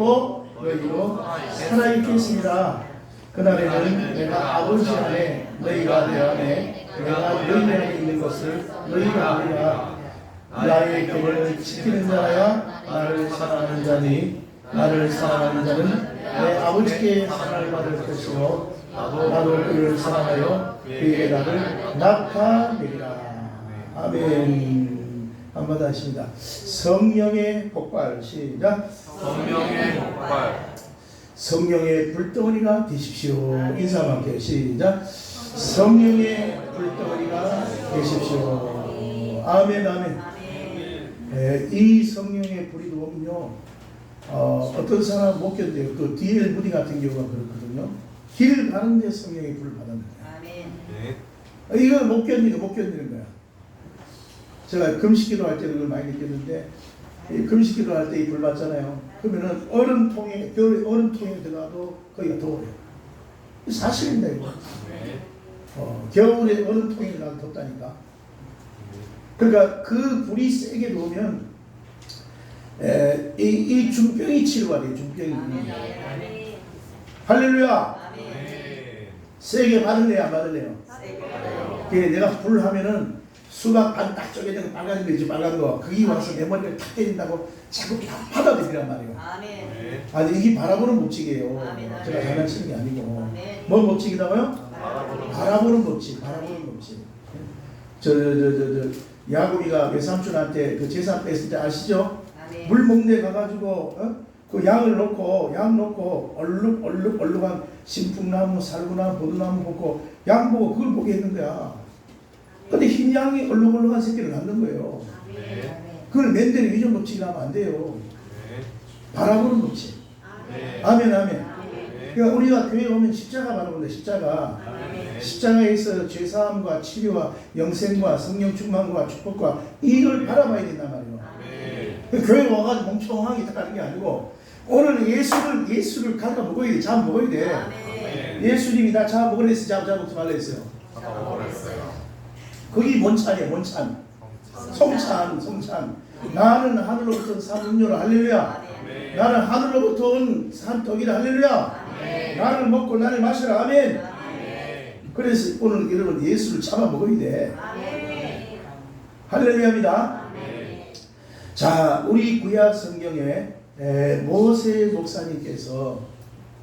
않고 너희로 살아있겠습니다. 그날에는 내가 아버지 안에 너희가 내 안에 내가 너희 안에 있는 것을 너희가 알리라. 나의 계명을 지키는 자야 나를 사랑하는 자니 나를 사랑하는 자는 내 아버지께 사랑을 받을 것이요 나도 그를 사랑하여 그에게 나를 나타내리라. 아멘. 한번 하십니다. 성령의 폭발 시작. 성령의 폭발 성령의 불덩어리가 되십시오. 인사만 함께 시작. 성령의 불덩어리가 되십시오. 아멘 아멘. 예, 이 성령의 불이 들어오면요. 어, 어떤 사람 못 견뎌요. 그 DL 무디 같은 경우가 그렇거든요. 길 가는데 성령의 불을 받았는. 네 아, 이거 못 견디는 거못 견디는 거야. 제가 금식기도 할 때도 그걸 많이 느꼈는데 이 금식기도 할 때 이 불 받잖아요. 그러면은 얼음통에 겨울에 얼음통에 들어가도 거기가 더워요. 이 사실인데 이거. 네 어, 겨울에 얼음통에 들어가도 덥다니까. 그러니까 그 불이 세게 들어오면 에, 이, 이 중병이 치료가 돼요. 중병이. 할렐루야. 네 세게 받을래요? 안 받을래요? 그게 내가 불 하면은 수박 반딱 쪼개진 거 빨간 거 있지 빨간 거 그게 와서 내 머리를 탁 때린다고 자꾸 다 받아들이란 말이에요 네 아니 이게 바라보는 법칙이에요 아멘, 아멘. 제가 장난치는 게 아니고 아멘. 뭔 법칙이라고요? 바라보는 바라보는 법칙 바라보는 법칙 저 저 저저 야곱이가 외삼촌한테 그 재산 뺐을 때 아시죠? 물 먹네 가가지고 어? 그 양을 놓고 양 놓고 얼룩 얼룩 얼룩한 신풍나무 살구나무 보두나무 보고 양 보고 그걸 보게 했는 거야 근데 흰 양이 얼룩얼룩한 새끼를 낳는 거예요 그걸 맨대로 위전 법칙이 하면 안 돼요 네 바라보는 법칙 네 아멘 아멘 네 그러니까 우리가 교회 오면 십자가 바라본다 십자가 십자가에서 죄사함과 치료와 영생과 성령 충만과 축복과 이걸 바라봐야 된단 말이에요 네 교회 와가지고 멍청하게 가는 게 아니고 오늘 예수를 예수를 갖다 먹어야 돼. 잡아 먹어야 돼. 예수님이 나 잡아 먹으라 했어. 잡아 잡아 먹지 말라 했어요. 아까 먹어버렸어요 그게 뭔 찬이에요. 뭔 찬. 성찬 성찬. 나는 하늘로부터 온 산 음료를 할렐루야. 네 나는 하늘로부터 온산 떡이라 할렐루야. 나를 먹고 나를 마시라 아멘. 네 그래서 오늘 여러분 예수를 잡아 먹어야 돼. 할렐루야입니다. 네 자, 우리 구약 성경에 에, 모세 목사님께서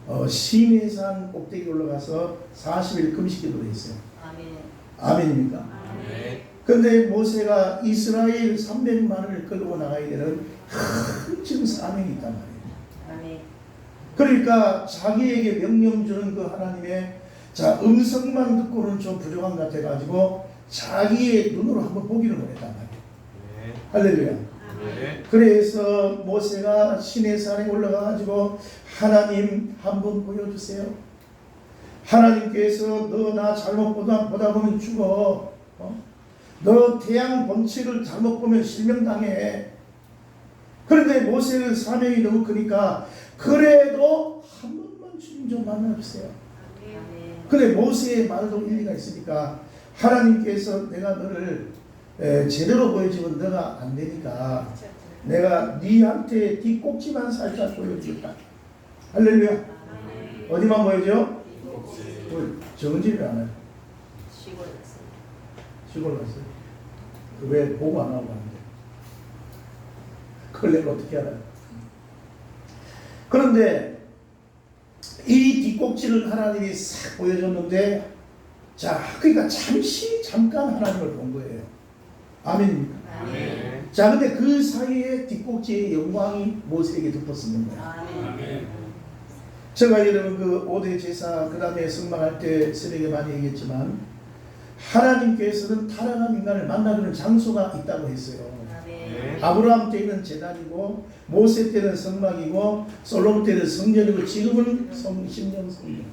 어, 시내산 꼭대기 올라가서 40일 금식기도를 했어요. 아멘입니까? 네 근데 모세가 이스라엘 300만을 끌고 나가야 되는 큰 지금 사명이 있단 말이에요. 그러니까 자기에게 명령 주는 그 하나님의 자 음성만 듣고는 좀 부족한 것 같아가지고 자기의 눈으로 한번 보기를 원했단 말이에요. 네 할렐루야. 네 그래서 모세가 시내 산에 올라가가지고 하나님 한번 보여주세요. 하나님께서 너 나 잘못 보다 보다 보면 죽어. 어? 너 태양 본체를 잘못 보면 실명당해. 그런데 모세는 사명이 너무 크니까 그래도 한 번만 주님 좀 만나주세요. 근데 모세의 말도 일리가 있으니까 하나님께서 내가 너를 에, 제대로 보여주면 너가 안 되니까 내가 네한테 뒷꼭지만 살짝 보여줄까. 할렐루야. 어디만 보여줘? 그 적은 집에 안 와요. 그왜 보고 안 하고 하는데. 그걸 내가 어떻게 알아요? 그런데 이 뒷꼭지를 하나님이 싹 보여줬는데 자, 그러니까 잠시 잠깐 하나님을 본 거예요. 아멘입니까? 네 자, 근데 그 사이에 뒷꼭지의 영광이 모세에게 덮었는 거야. 제가 여러분 그 5대 제사 그 다음에 승망할 때 쓰레기 많이 얘기했지만 하나님께서는 타락한 인간을 만나주는 장소가 있다고 했어요. 네 아브라함 때는 재단이고 모세 때는 성막이고 솔로몬 때는 성전이고 지금은 성 심령 성전.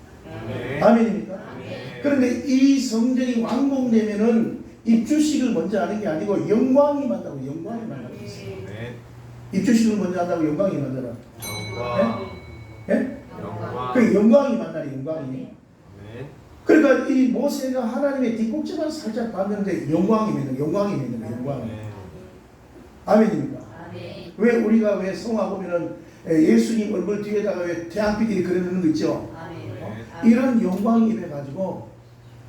네 아멘입니까? 네 그런데 이 성전이 완공되면은 입주식을 먼저 하는 게 아니고 영광이 만나고 영광이 만나고 있어요. 네 입주식을 먼저 한다고 영광이 만나라. 영광 예? 영광 그 영광이 만나니 영광이. 네 그러니까 이 모세가 하나님의 뒷꼭지만 살짝 봤는데 영광이 있는 영광이 있는 거예요. 영광이. 네 아멘입니까? 왜 우리가 왜 성화 보면은 예, 예수님 얼굴 뒤에다가 왜 태양빛이 그려놓는 거 있죠? 아멘. 이런 영광이 임해 가지고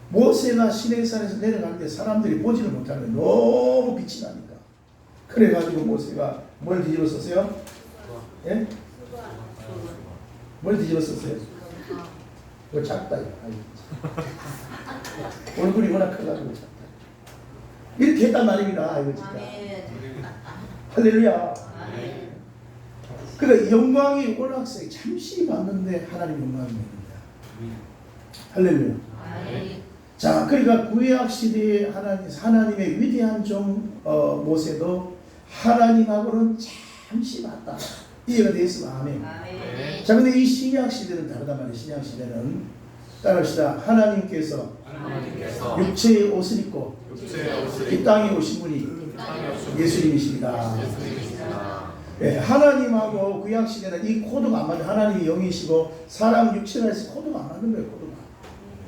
모세가 시내산에서 내려가는데 사람들이 보지를 못하는. 너무 빛이 나니까. 그래가지고 모세가 뭘 뒤집었었어요? 예? 뭘 뒤집었었어요? 작다. 이거. 참. 얼굴이 워낙 커가지고 작다. 이렇게 했단 말입니다. 이거 진짜. 아멘. 할렐루야. 아멘. 그러니까 영광이 세. 잠시 봤는데 하나님 영광입니다. 할렐루야. 아멘. 자, 그러니까 구약 시대의 하나님, 하나님의 위대한 종 어, 모세도 하나님하고는 잠시 봤다. 이해가 되었으면 아멘. 아멘. 자, 근데 이 신약 시대는 다르단 말이에요. 신약 시대는 따라합시다. 하나님께서 하나님께서 육체의 옷을 입고 육체의 옷을 이 땅에 오신 분이 예수님이십니다. 예수님이십니다. 예, 하나님하고 구약 시대는 이 코드가 안 맞아요. 하나님이 영이시고 사람 육체가 있어 코드가 안 맞는 거예요. 코드가.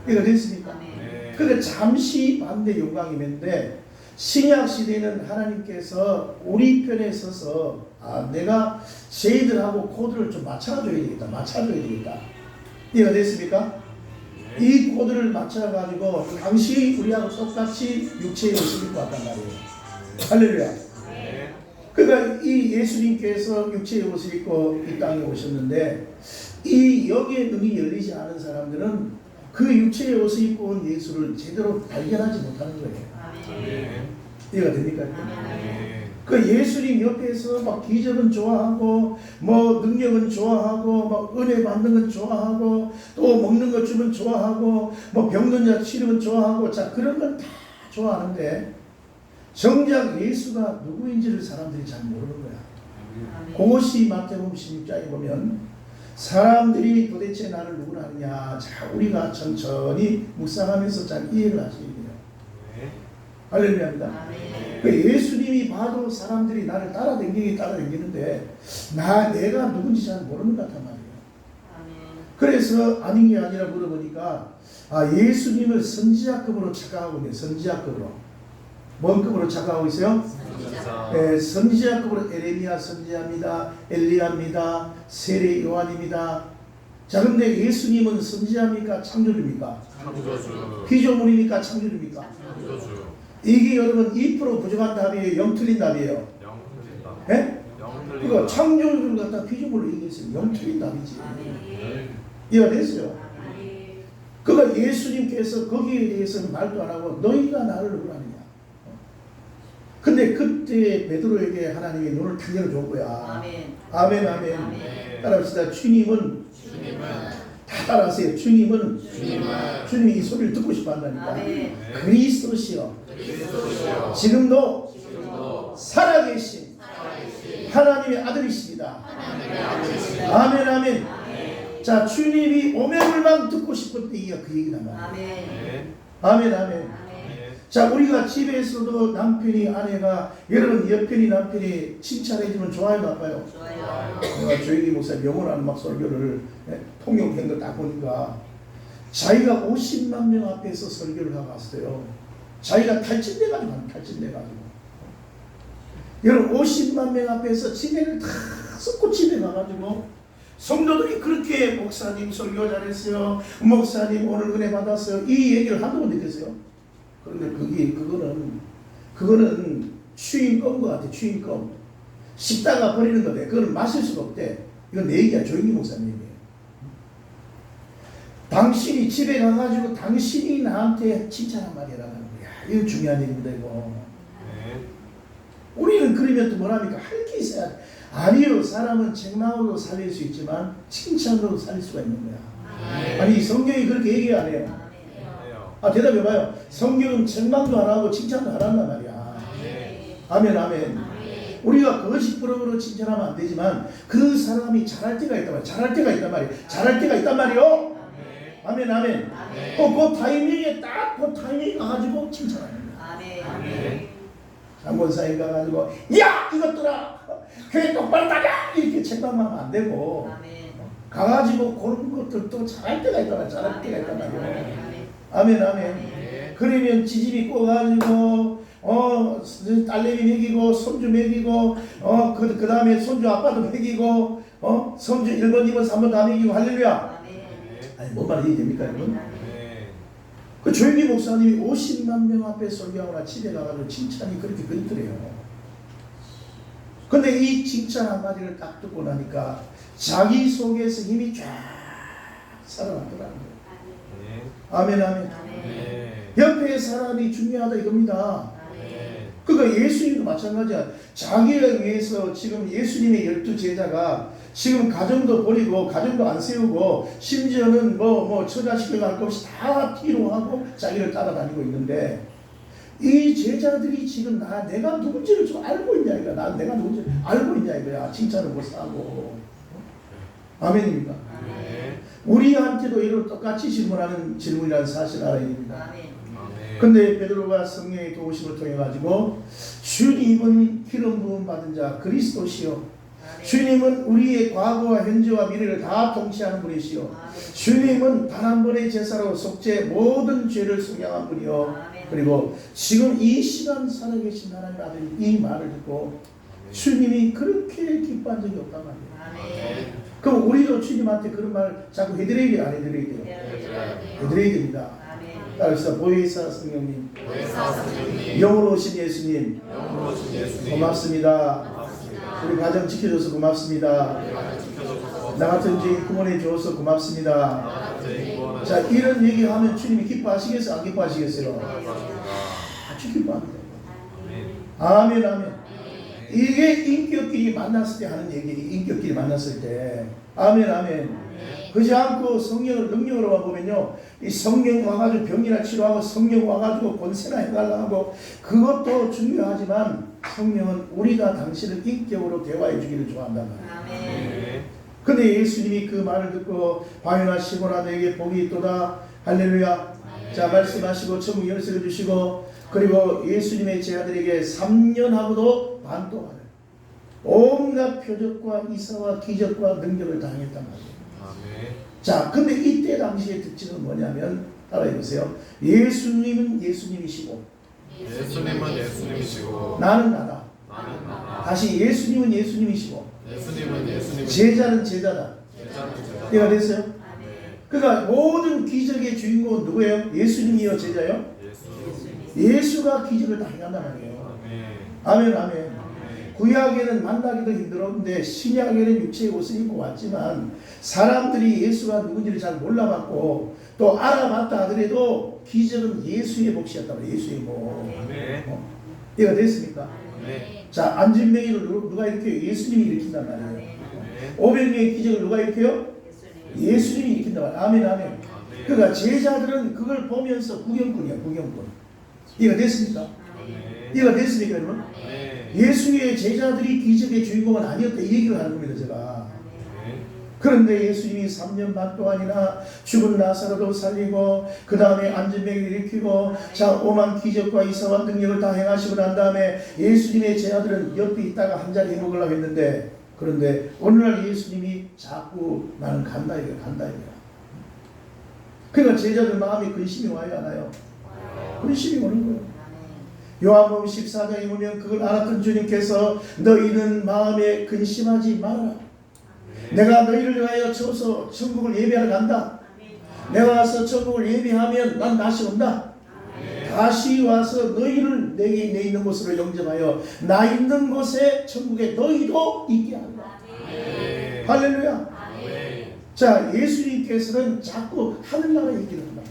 이해가 됐습니까? 네. 그러니까 잠시 반대 영광이었는데 신약 시대는 하나님께서 우리 편에 서서 아 내가 쟤들하고 코드를 좀 맞춰줘야 되겠다 맞춰줘야 되겠다 이해가 됐습니까? 이 코드를 맞춰가지고 당시 우리하고 똑같이 육체의 옷을 입고 왔단 말이에요 할렐루야 네. 그러니까 이 예수님께서 육체의 옷을 입고 이 땅에 오셨는데 이 여기에 눈이 열리지 않은 사람들은 그 육체의 옷을 입고 온 예수를 제대로 발견하지 못하는 거예요. 네. 이해가 됩니까? 네. 그 예수님 옆에서 막 기적은 좋아하고 뭐 능력은 좋아하고 막 은혜 받는 건 좋아하고 또 먹는 것 주면 좋아하고 뭐 병든 자 치료는 좋아하고 자 그런 건 다 좋아하는데 정작 예수가 누구인지를 사람들이 잘 모르는 거야. 그것이 마태복음 16장에 보면 사람들이 도대체 나를 누구라 하느냐 자 우리가 천천히 묵상하면서 잘 이해를 네. 할렐루야입니다. 그 예수님이 봐도 사람들이 나를 따라다니기 따라다니는데 나 내가 누군지 잘 모르는 것 같단 말이에요. 그래서 아닌 게 아니라 물어보니까 아 예수님을 선지자급으로 착각하고 있네요 선지자급으로 뭔 급으로 착각하고 있어요? 선지자. 예, 선지자급으로 에레미야 선지자입니다. 엘리야입니다. 세례 요한입니다. 자, 근데 예수님은 선지자입니까? 창조주입니까? 창조주. 피조물입니까? 창조주입니까? 창조주. 이게 여러분 2% 부족한 답이에요? 0 틀린 답이에요? 영 틀린다. 예? 영 그거 틀린다. 창조주를 갖다 피조물로 얘기했어요. 0 틀린 답이지. 아멘. 이해가 됐어요? 아멘. 그러니까 예수님께서 거기에 대해서는 말도 안 하고 너희가 나를 누구라 하느냐. 근데 그때 베드로에게 하나님이 눈을 탁 열어준 거야. 아멘. 아멘, 아멘. 아멘. 따라합시다. 주님은 주님은 다 따라하세요. 주님은 주님은 주님이 이 소리를 듣고 싶어 한다니까. 아멘. 네. 그리스도시여 지금도 살아계신 하나님의 아들이십니다. 아멘 아멘. 자 주님이 오매물만 듣고 싶을 때 이게 그 얘기란 말이야. 아멘. 네. 아멘 아멘. 아멘. 네. 자 우리가 집에서도 남편이 아내가 여러분 옆편이 남편이 칭찬해주면 좋아요 나빠요? 좋아요. 내가 조영기 목사 영원한 막 설교를 예, 통역한 거 딱 보니까 자기가 50만 명 앞에서 설교를 하고 왔어요. 자기가 탈진돼가지고 한 탈진돼가지고. 여러분 50만 명 앞에서 집회를 다 섞고 집에 가가지고 성도들이 그렇게 목사님 설교 잘했어요. 목사님 오늘 은혜 받았어요. 이 얘기를 한두 번 느꼈어요. 그런데 그게 그거는 그거는 추인검 것 같아. 추인검. 씹다가 버리는 거대. 그거는 마실 수가 없대. 이건 내 얘기야. 조영기 목사님. 당신이 집에 가가지고 당신이 나한테 칭찬한 말이라는. 이거 중요한 얘기입니다. 이거. 네. 우리는 그러면 또 뭐랍니까? 할 게 있어야 돼. 아니요. 사람은 책망으로 살릴 수 있지만 칭찬으로 살릴 수가 있는 거야. 아니 성경이 그렇게 얘기 안 해요. 해요. 아 대답해봐요. 성경은 책망도 안 하고 칭찬도 안 한단 말이야. 네. 아멘 아멘. 우리가 그것이 부러으로 칭찬하면 안 되지만 그 사람이 잘할 때가 있단 말이야. 잘할 때가 있단 말이야. 잘할 때가 있단 말이요. 네. 아멘 아멘. 아멘. 그, 그 타이밍에 딱 그 타이밍 가가지고 칭찬하는 거야. 아멘. 아멘. 장본사에 가가지고 야 이것들아 교회 똑바로 다녀 이렇게 책망하면 안 되고 아멘. 가가지고 그런 것들도 잘할 때가 말이야. 잘할 때가 말이야. 아멘. 아멘 아멘. 네. 그러면 지집이 꼬가지고 어 딸내미 먹이고 손주 먹이고 어 그 그 다음에 손주 아빠도 먹이고 어? 성주 1번, 2번, 3번 다 매기고 할렐루야. 아니 뭔 말이 됩니까 여러분? 네. 그 조영기 목사님이 50만 명 앞에 설교하거나 집에 가가지고 칭찬이 그렇게 그립더래요. 근데 이 칭찬 한마디를 딱 듣고 나니까 자기 속에서 힘이 쫙 살아나더라는 거예요. 네. 아멘 아멘. 아멘. 네. 옆에 사람이 중요하다 이겁니다. 네. 그러니까 예수님도 마찬가지야. 자기를 위해서 지금 예수님의 열두 제자가 지금 가정도 버리고 가정도 안 세우고 심지어는 뭐뭐 처자식을 할것 없이 다 뒤로 하고 자기를 따라다니고 있는데 이 제자들이 지금 나 내가 누군지를 좀 알고 있냐 이거야. 나 내가 누군지 알고 있냐 이거야. 칭찬을 못 하고. 아멘입니까? 네. 우리한테도 이런 똑같이 질문하는 질문이라는 사실 알아야 됩니다. 근데 베드로가 성령의 도우심을 통해 가지고 주님은 기름 부음 받은 자 그리스도시요. 주님은 우리의 과거와 현재와 미래를 다 통치하는 분이시요. 아멘. 주님은 단 한 번의 제사로 속죄 모든 죄를 속량한 분이요. 아멘. 그리고 지금 이 시간 살아계신 하나님 아들이 이 말을 듣고 주님이 그렇게 기뻐한 적이 없단 말이에요. 아멘. 그럼 우리도 주님한테 그런 말 자꾸 해드려야 돼요? 안 해드려야 돼요? 해드려야 됩니다. 따라서 보혜사 성령님, 영으로 오신 예수님, 고맙습니다. 우리 가정 지켜줘서 고맙습니다. 나 같은 죄인 구원해 주어서 고맙습니다. 자 이런 얘기하면 주님이 기뻐하시겠어요? 안 기뻐하시겠어요? 아주 기뻐합니다. 아멘 아멘. 이게 인격끼리 만났을 때 하는 얘기, 인격끼리 만났을 때 아멘 아멘. 그지 않고 성령을 능력으로만 보면요, 이 성령 와가지고 병이나 치료하고 성령 와가지고 권세나 해달라 하고 그것도 중요하지만 성령은 우리가 당신을 인격으로 대화해 주기를 좋아한단 말이에요. 아멘. 네. 근데 예수님이 그 말을 듣고 시고나 내게 복이 있도다 할렐루야 자 말씀하시고 천국 열쇠를 주시고 그리고 예수님의 제자들에게 3년하고도 반 동안을 온갖 표적과 이사와 기적과 능력을 당했단 말이에요 아멘. 자 근데 이때 당시의 특징은 뭐냐면 따라해 보세요 예수님은 예수님이시고 예수님은 예수님이시고 나는 나다 나는 나다. 다시 예수님은 예수님이시고 예수님은 예수님이시고 제자는 제자다 제자는 제자. 이해가 됐어요? 아멘. 그러니까 모든 기적의 주인공은 누구예요? 예수님이요, 제자요? 예수. 예수가 기적을 다 행한단 말이에요. 아멘. 아멘, 아멘. 구약에는 만나기도 힘들었는데 신약에는 육체의 옷을 입고 왔지만 사람들이 예수가 누군지를 잘 몰라봤고 또 알아봤다 하더라도 기적은 예수의 몫이었단 말이에요. 예수의 몫. 어? 이해가 됐습니까? 아멘. 자, 안진뱅이를 누- 누가 일으켜요? 예수님이 일으킨단 말이에요. 아멘. 오병이의 기적을 누가 일으켜요? 예수님. 예수님이 일으킨단 말이에요. 아멘, 아멘. 아멘. 그러니까 제자들은 그걸 보면서 구경꾼이야 구경꾼 이해가 됐습니까? 아멘. 이해가 됐습니까 여러분? 예수의 제자들이 기적의 주인공은 아니었다 이 얘기를 하는 겁니다 제가. 그런데 예수님이 3년 반 동안이나 죽은 나사로도 살리고 그 다음에 안전병을 일으키고 자 오만 기적과 이사와 능력을 다 행하시고 난 다음에 예수님의 제자들은 옆에 있다가 한 자리 해먹으려고 했는데 그런데 오늘날 예수님이 자꾸 나는 간다 이거야 간다 이거야 그러니까 제자들 마음에 근심이 와요 안 와요? 근심이 오는 거예요. 요한복음 14장에 보면 그걸 알았던 주님께서 너희는 마음에 근심하지 말아라 내가 너희를 위하여 쳐서 천국을 예배하러 간다. 내가 와서 천국을 예배하면 난 다시 온다. 다시 와서 너희를 내게 내 있는 곳으로 영접하여 나 있는 곳에 천국에 너희도 있게 한다. 할렐루야. 자, 예수님께서는 자꾸 하늘나라 얘기를 한다.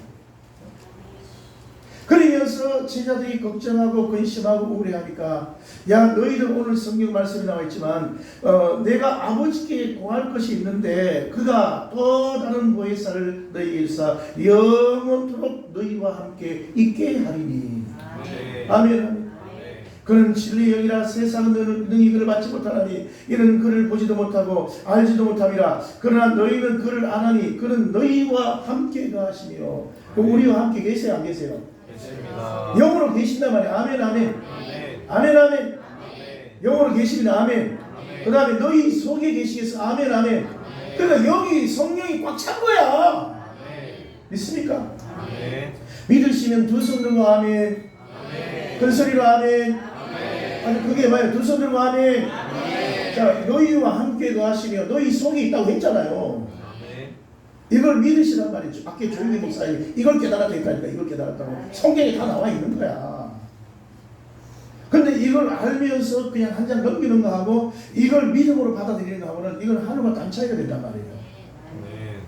그러면서 제자들이 걱정하고 근심하고 우울해하니까 야 너희들 오늘 성경 말씀이 나와 있지만 어, 내가 아버지께 구할 것이 있는데 그가 또 다른 보혜사를 너희에게 일사 영원토록 너희와 함께 있게 하리니 아멘. 아멘 아멘 아멘. 그는 진리의 영이라 세상은 능히 그를 받지 못하나니 이는 그를 보지도 못하고 알지도 못함이라 그러나 너희는 그를 아나니 그는 너희와 함께 가시며 그럼 우리와 함께 계세요 안 계세요? 계십니다. 영으로 계신단 말이에요 아멘 아멘 아멘. 아멘. 영으로 계시면 아멘. 그 다음에 너희 속에 계시겠어 아멘 아멘 그러니까 여기 성령이 꽉 찬 거야. 믿습니까? 믿으시면 두 손 들고 아멘. 큰 소리로 아멘. 아니 그게 뭐예요 두 손 들고 아멘 자 너희와 함께 거하시며 너희 속에 있다고 했잖아요. 이걸 믿으시란 말이죠. 밖에 조용히 목사님 이걸 깨달았다니까 이걸 깨달았다고 성경에 다 나와 있는 거야. 근데 이걸 알면서 그냥 한 장 넘기는 거 하고 이걸 믿음으로 받아들이는 거 하고는 이건 하루가 단 차이가 된단 말이에요. 아멘.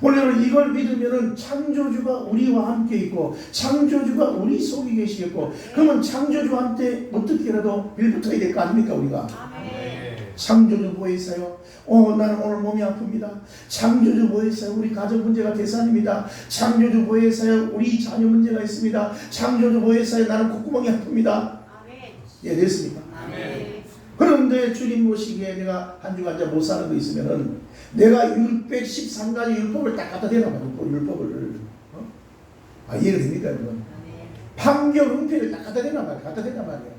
원래는 이걸 믿으면은 창조주가 우리와 함께 있고 창조주가 우리 속에 계시겠고 그러면 창조주한테 어떻게라도 밀붙어야 될 거 아닙니까 우리가 아멘. 창조주 보이세요? 어 나는 오늘 몸이 아픕니다. 창조주 보이세요? 우리 가정 문제가 대산입니다. 창조주 보이세요? 우리 자녀 문제가 있습니다. 창조주 보이세요? 나는 콧구멍이 아픕니다. 예 됐습니까? 아멘. 그런데 주님 모시기에 내가 한 주간 못 사는 거 있으면은 내가 613가지 율법을 딱 갖다 대라 말이야. 율법을. 어? 아, 이해가 됩니까, 여러분? 판결 은폐를 딱 갖다 말이야. 갖다 말이야.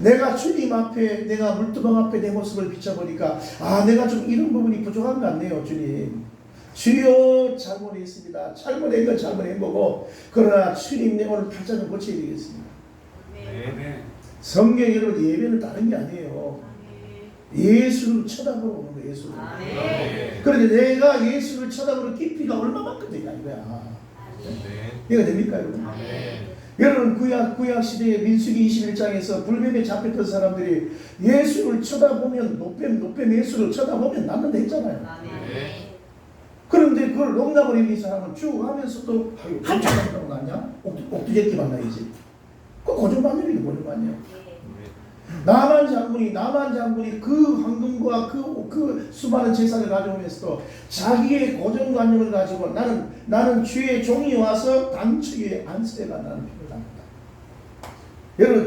내가 주님 앞에, 내가 물두멍 앞에 내 모습을 비춰보니까, 아, 내가 좀 이런 부분이 부족한 것 같네요, 주님. 주여 잘못했습니다. 잘못한 건 잘못한 거고, 그러나 주님 내 오늘 팔자 좀 고쳐야 되겠습니다. 아멘. 성경 여러분 예배는 다른 게 아니에요. 예수를 쳐다보는 거예요, 예수를. 아멘. 그런데 내가 예수를 쳐다보는 깊이가 얼마만큼 되냐 이거야. 이해가 됩니까, 여러분? 아멘. 여러분 구약 구약 시대에 민수기 21장에서 불뱀에 잡혔던 사람들이 예수를 쳐다보면 노뱀 노뱀 예수를 쳐다보면 낫는다 했잖아요. 그런데 그걸 농담을 이 사람은 쭉 하면서도 아유 한참 만나고 났냐? 옥두제끼 만나야지. 그 고정관념이게 고정관념. 나만 장군이 나만 장군이 그 황금과 그, 그 수많은 재산을 가져오면서도 자기의 고정관념을 가지고 나는 나는 주의 종이 와서 당추에 안수해가 나는 Yarın